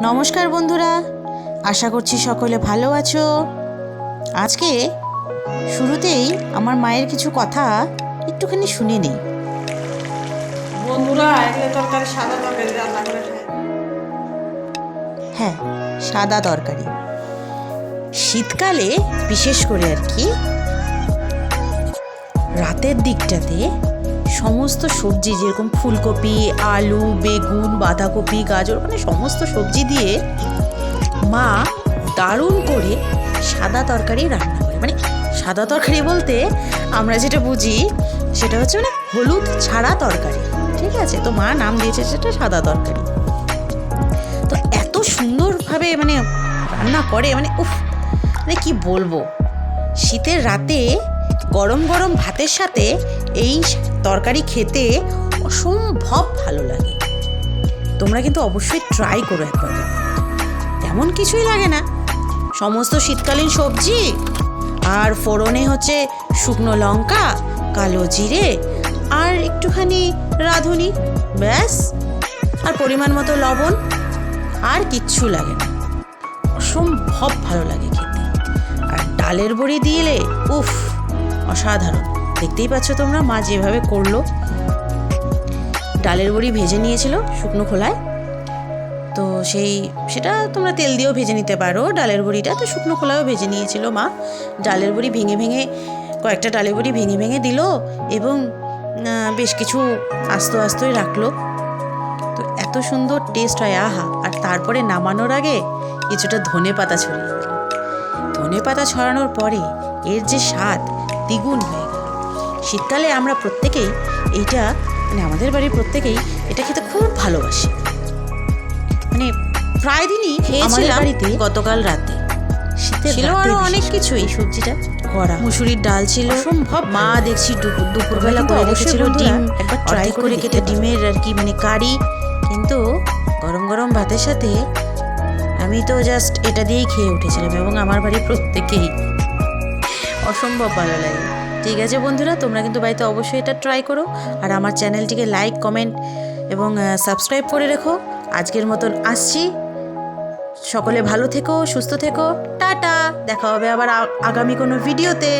নমস্কার বন্ধুরা আশা করছি সকলে ভালো আছো। আজকে শুরুতেই আমার মায়ের কিছু কথা একটুখানি শুনে নেই। বন্ধুরা তরকারি সাদা তরকারি রান্না করে হ্যাঁ সাদা তরকারি। শীতকালে বিশেষ করে আর কি রাতের দিকটাতে সমস্ত সবজি, যেরকম ফুলকপি, আলু, বেগুন, বাঁধাকপি, গাজর মানে সমস্ত সবজি দিয়ে মা দারুণ করে সাদা তরকারি রান্না করে। মানে সাদা তরকারি বলতে আমরা যেটা বুঝি, সেটা হচ্ছে মানে হলুদ ছাড়া তরকারি। ঠিক আছে? তো মা নাম দিয়েছে সেটা সাদা তরকারি। তো এত সুন্দরভাবে মানে রান্না করে মানে উফ মানে কি বলব? শীতের রাতে গরম গরম ভাতের সাথে এই তরকারি খেতে অসম্ভব ভালো লাগে। তোমরা কিন্তু অবশ্যই ট্রাই করো একবার। তেমন কিছুই লাগে না। সমস্ত শীতকালীন সবজি আর ফোড়নে হচ্ছে শুকনো লঙ্কা, কালো জিরে আর একটুখানি রাঁধুনি, ব্যাস। আর পরিমাণ মতো লবণ আর কিচ্ছু লাগে না। অসম্ভব ভালো লাগে খেতে। আর ডালের বড়ি দিলে, উফ, অসাধারণ। দেখতেই পাচ্ছ তোমরা, মা যেভাবে করল। ডালের বড়ি ভেজে নিয়েছিল শুকনো খোলায়। তো সেই, সেটা তোমরা তেল দিয়েও ভেজে নিতে পারো ডালের বড়িটা। তো শুকনো খোলাও ভেজে নিয়েছিল মা। ডালের বড়ি ভেঙে ভেঙে, কয়েকটা ডালের বড়ি ভেঙে ভেঙে দিল এবং বেশ কিছু আস্ত আস্তই রাখল। তো এত সুন্দর টেস্ট হয়, আহা! আর তারপরে নামানোর আগে কিছুটা ধনে পাতা ছড়িয়ে ধনে পাতা ছড়ানোর পরে এর যে স্বাদ, দ্বিগুণ হয়ে শীতকালে আমরা প্রত্যেকেই এইটা মানে আমাদের বাড়ির প্রত্যেকেই এটা খেতে খুব ভালোবাসি। মানে প্রায় দিনই খেয়েছিলাম বাড়িতে গতকাল রাতে। ছিল আরও অনেক কিছু এই সবজিটা করা। মুসুরির ডাল ছিল। সম্ভব মা দেখছি দুপুর দুপুরবেলা করে রেখেছিল ডিম। একবার ট্রাই করে কেটে ডিমের আর কি মানে কারি। কিন্তু গরম গরম ভাতের সাথে আমি তো জাস্ট এটা দিয়েই খেয়ে উঠেছিলাম এবং আমার বাড়ির প্রত্যেকেই। অসম্ভব ভালো লাগে। ঠিক আছে বন্ধুরা, তোমরা কিন্তু বাড়িতে অবশ্যই এটা ট্রাই করো। আর আমার চ্যানেলটিকে লাইক কমেন্ট এবং সাবস্ক্রাইব করে রেখো। আজকের মতন আসছি। সকলে ভালো থেকো, সুস্থ থেকো। টাটা! দেখা হবে আবার আগামী কোনো ভিডিওতে